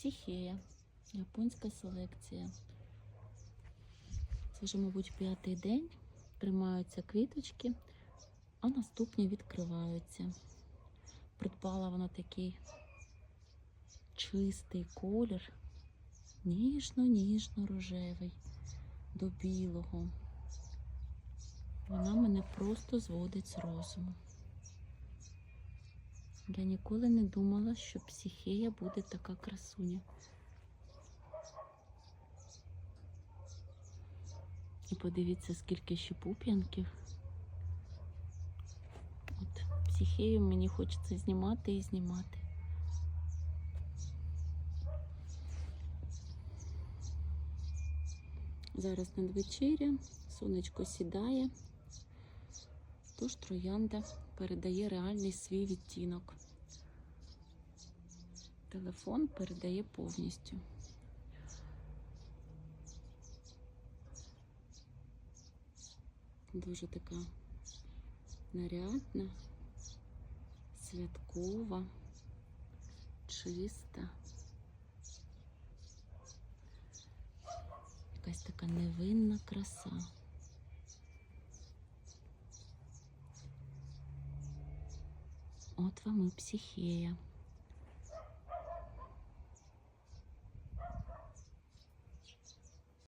Психея. Японська селекція. Це вже, мабуть, п'ятий день. Тримаються квіточки, а наступні відкриваються. Придбала вона такий чистий колір, ніжно-ніжно-рожевий до білого. Вона мене просто зводить з розуму. Я ніколи не думала, що психея буде така красуня. І подивіться, скільки ще пуп'янків. От психею мені хочеться знімати і знімати. Зараз надвечіря, сонечко сідає, тож троянда передає реальний свій відтінок. Телефон передає повністю. Дуже така нарядна, святкова, чиста. Якась така невинна краса. От вам і психея.